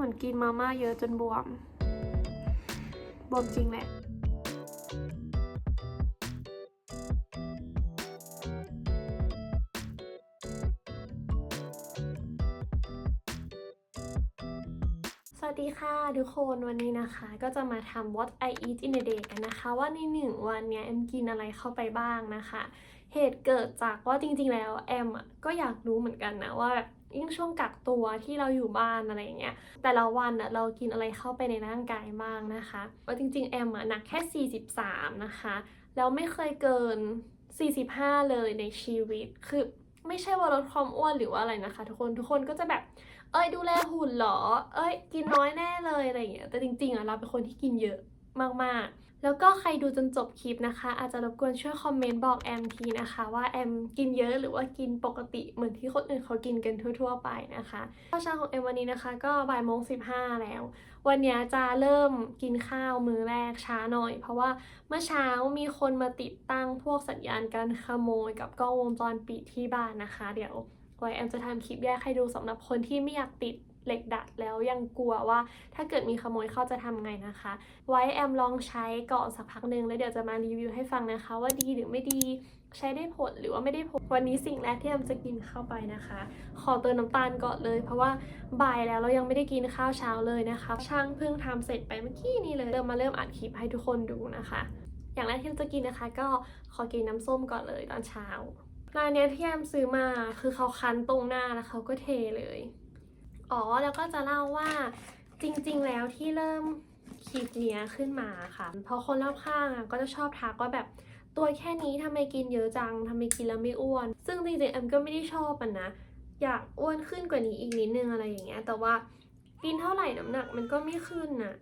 มือนกินมาม่าเยอะจนบวม บวมจริงแหละสวัสดีค่ะทุกคนวันนี้นะคะก็จะมาทำ what I eat in a day กันนะคะ ว่าในหนึ่งวันเนี้ยแอมกินอะไรเข้าไปบ้างนะคะ เหตุเกิดจากว่าจริงๆแล้วแอมอะก็อยากรู้เหมือนกันนะว่าแบบ ยิ่งช่วงกักตัวที่เราอยู่บ้านอะไรอย่างเงี้ยแต่ละวันอะเรากินอะไรเข้าไปในร่างกายบ้างนะคะว่าจริง ๆ แอมอะหนักแค่ 43 นะคะแล้วไม่เคยเกิน 45 เลยในชีวิตคือไม่ใช่ว่าลดความอ้วนหรือว่าอะไรนะคะ ทุกคนทุกคนก็จะแบบ เอ้ยดูแลหุ่นเหรอ เอ้ย กินน้อยแน่เลยอะไรอย่างเงี้ยแต่จริงๆอะเราเป็นคนที่กินเยอะมากๆ แล้วก็ใครดูจนจบคลิปนะคะ อาจจะรบกวนช่วยคอมเมนต์บอกแอมทีนะคะว่าแอมกินเยอะหรือว่ากินปกติเหมือนที่คนอื่นเขากินกันทั่ว ๆ ไปนะคะข้าวเช้าของแอมวันนี้นะคะ ก็บ่ายโมงสิบห้าแล้ว วันนี้จะเริ่มกินข้าวมื้อแรกช้าหน่อย เพราะว่าเมื่อเช้ามีคนมาติดตั้งพวกสัญญาณการขโมยกับกล้องวงจรปิดที่บ้านนะคะ เดี๋ยวไว้แอมจะทำคลิปแยกให้ดูสำหรับคนที่ไม่อยากติด เหล็กดัดแล้วยังกลัวว่าถ้าเกิดมีขโมยเข้าจะทำไงนะคะ ไว้แอมลองใช้ก่อนสักพักหนึ่งแล้วเดี๋ยวจะมารีวิวให้ฟังนะคะ ว่าดีหรือไม่ดีใช้ได้ผลหรือว่าไม่ได้ผล วันนี้สิ่งแรกที่แอมจะกินเข้าไปนะคะ ขอเติมน้ำตาลก่อนเลย เพราะว่าบ่ายแล้วเรายังไม่ได้กินข้าวเช้าเลยนะคะ ช่างเพิ่งทำเสร็จไปเมื่อกี้นี้เลยเริ่มมาเริ่มอัดคลิปให้ทุกคนดูนะคะ อย่างแรกที่จะกินนะคะ ก็ขอกินน้ำส้มก่อนเลยตอนเช้าร้านนี้ที่แอมซื้อมาคือเขาคั้นตรงหน้าแล้วเขาก็เทเลย อ๋อแล้วก็จะเล่าว่าจริงๆ แล้วที่เริ่มคลิปเนี้ยขึ้นมาค่ะ เพราะคนรอบข้างอะก็จะชอบทักว่าแบบตัวแค่นี้ทำไมกินเยอะจังทำไมกินแล้วไม่อ้วน ซึ่งจริงๆแอมก็ไม่ได้ชอบมันนะ อยากอ้วนขึ้นกว่านี้อีกนิดนึงอะไรอย่างเงี้ย แต่ว่ากินเท่าไหร่น้ำหนักมันก็ไม่ขึ้นน่ะ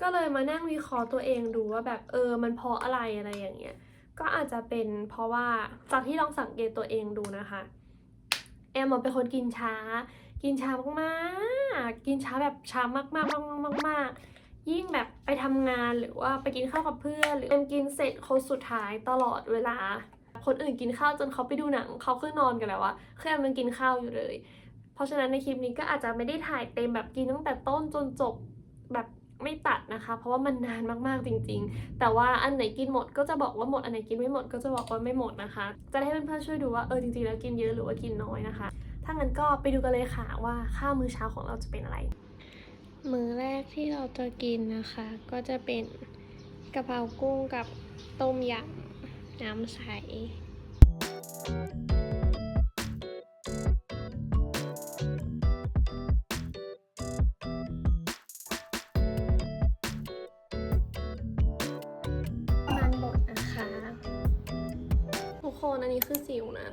ก็เลยมานั่งวิเคราะห์ตัวเองดูว่าแบบเออมันเพราะอะไรอะไรอย่างเงี้ย ก็อาจจะเป็นเพราะว่าจากที่ลองสังเกตตัวเองดูนะคะ แอมเป็นคนกินช้า กินช้ามากๆ กินช้าแบบช้ามากๆมากๆมากๆ ยิ่งแบบไปทำงานหรือว่าไปกินข้าวกับเพื่อนหรือแอมกินเสร็จคนสุดท้ายตลอดเวลา คนอื่นกินข้าวจนเขาไปดูหนังเขาขึ้นนอนกันแล้วอะเคือแอมยังกินข้าวอยู่เลย เพราะฉะนั้นในคลิปนี้ก็อาจจะไม่ได้ถ่ายเต็มแบบกินตั้งแต่ต้นจนจบแบบไม่ตัดนะคะ เพราะว่ามันนานมากๆจริง ๆ แต่ว่าอันไหนกินหมดก็จะบอกว่าหมด อันไหนกินไม่หมดก็จะบอกว่าไม่หมดนะคะ จะได้ให้เพื่อนๆช่วยดูว่าเออจริงๆแล้วกินเยอะหรือว่ากินน้อยนะคะ ถ้างั้นก็ไปดูกันเลยค่ะว่าข้าวมื้อเช้าของเราจะเป็นอะไร มื้อแรกที่เราจะกินนะคะ ก็จะเป็นกะเพรากุ้งกับต้มยำน้ำใสมันบดนะคะ ทุกคนอันนี้คือสิวนะ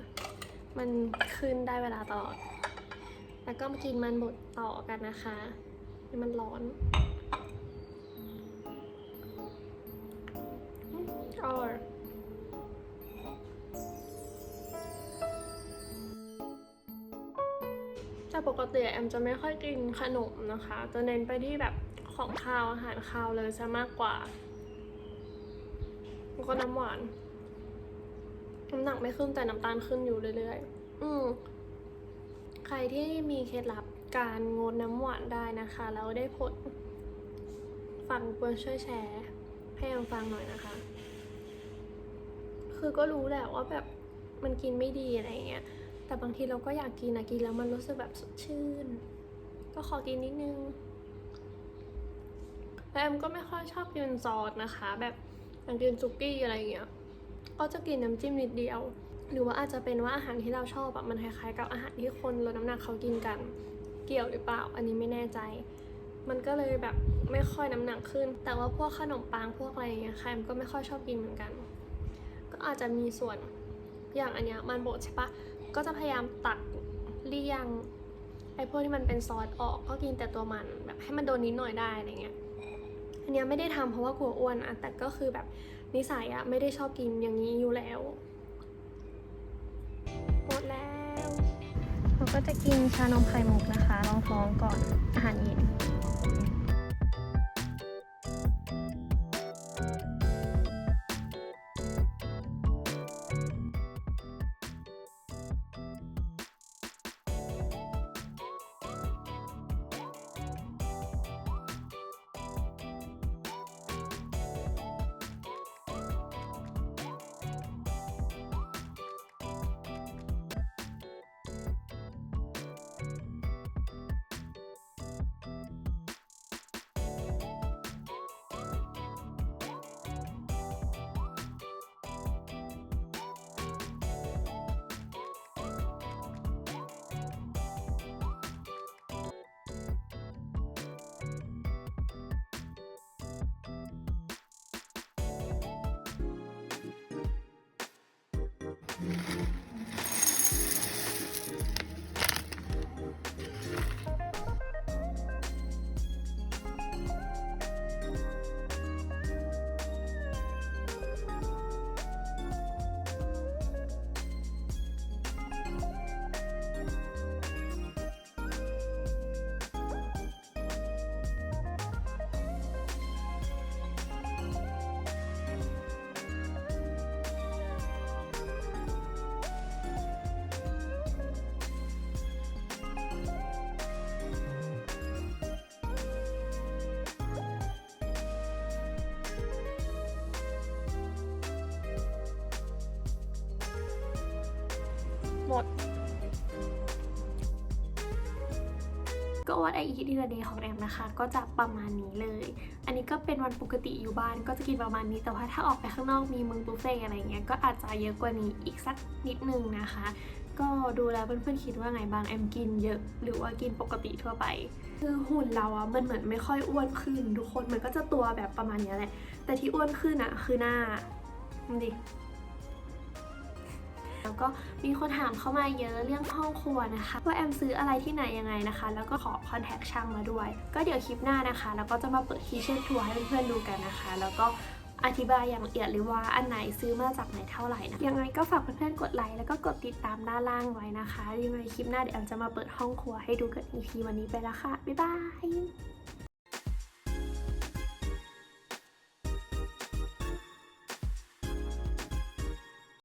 มันขึ้นได้เวลาตลอด แล้วก็มากินมันบดต่อกันนะคะให้มันร้อน อร่อยแต่ปกติแอมจะไม่ค่อยกินขนมนะคะ จะเน้นไปที่แบบของคาวอาหารคาวเลยซะมากกว่าแล้วก็น้ำหวาน น้ำหนักไม่ขึ้นแต่น้ำตาลขึ้นอยู่เรื่อยๆ อืมใครที่มีเคล็ดลับการงดน้ำหวานได้นะคะ แล้วได้ผลฟังควรช่วยแชร์ให้แอมฟังหน่อยนะคะ คือก็รู้แหละว่าแบบมันกินไม่ดีอะไรเงี้ย แต่บางทีเราก็อยากกินนะกินแล้วมันรู้สึกแบบสดชื่น ก็ขอกินนิดนึงแต่แอมก็ไม่ค่อยชอบกินซอสนะคะ แบบอย่างกินซุกี้อะไรเงี้ย ก็จะกินน้ำจิ้มนิดเดียว หรือว่าอาจจะเป็นว่าอาหารที่เราชอบอะมันคล้ายๆ กับอาหารที่คนลดน้ำหนักเขากินกัน เกี่ยวหรือเปล่า อันนี้ไม่แน่ใจ มันก็เลยแบบไม่ค่อยน้ำหนักขึ้น แต่ว่าพวกขนมปังพวกอะไรอย่างเงี้ยใครมันก็ไม่ค่อยชอบกินเหมือนกัน ก็อาจจะมีส่วนอย่างอันเนี้ยมันบดใช่ปะก็จะพยายามตัดเลี่ยงไอ้พวกที่มันเป็นซอสออกก็กินแต่ตัวมันแบบให้มันโดนนิดหน่อยได้อะไรเงี้ยอันเนี้ยไม่ได้ทำเพราะว่ากลัวอ้วนอะแต่ก็คือแบบ นิสัยอะไม่ได้ชอบกินอย่างนี้อยู่แล้วหมดแล้วเราก็จะกินชานมไข่มุกนะคะรองท้องก่อนอาหารเย็น Mm-hmm. หมด ก็วัดไออีดีเดย์ของแอมนะคะ ก็จะประมาณนี้เลย อันนี้ก็เป็นวันปกติอยู่บ้านก็จะกินประมาณนี้ แต่ว่าถ้าออกไปข้างนอกมีมึงบุฟเฟ่ต์อะไรเงี้ย ก็อาจจะเยอะกว่านี้อีกสักนิดนึงนะคะ ก็ดูแล้วเพื่อนๆคิดว่าไงบ้างแอมกินเยอะ หรือว่ากินปกติทั่วไป คือหุ่นเราอะมันเหมือนไม่ค่อยอ้วนขึ้น ทุกคนมันก็จะตัวแบบประมาณนี้แหละ แต่ที่อ้วนขึ้นอะคือหน้าดูดิ แล้วก็มีคนถามเข้ามาเยอะเรื่องห้องครัวนะคะ ว่าแอมซื้ออะไรที่ไหนยังไงนะคะ แล้วก็ขอคอนแทคช่างมาด้วย ก็เดี๋ยวคลิปหน้านะคะแล้วก็จะมาเปิดคีเช่นทัวร์ให้เพื่อนๆดูกันนะคะ แล้วก็อธิบายอย่างละเอียดเลยว่าอันไหนซื้อมาจากไหนเท่าไหร่นะ ยังไงก็ฝากเพื่อนๆกดไลค์แล้วก็กดติดตามด้านล่างไว้นะคะยังไงคลิปหน้าเดี๋ยวแอมจะมาเปิดห้องครัวให้ดูกันอีกทีวันนี้ไปแล้วค่ะ บ๊ายบาย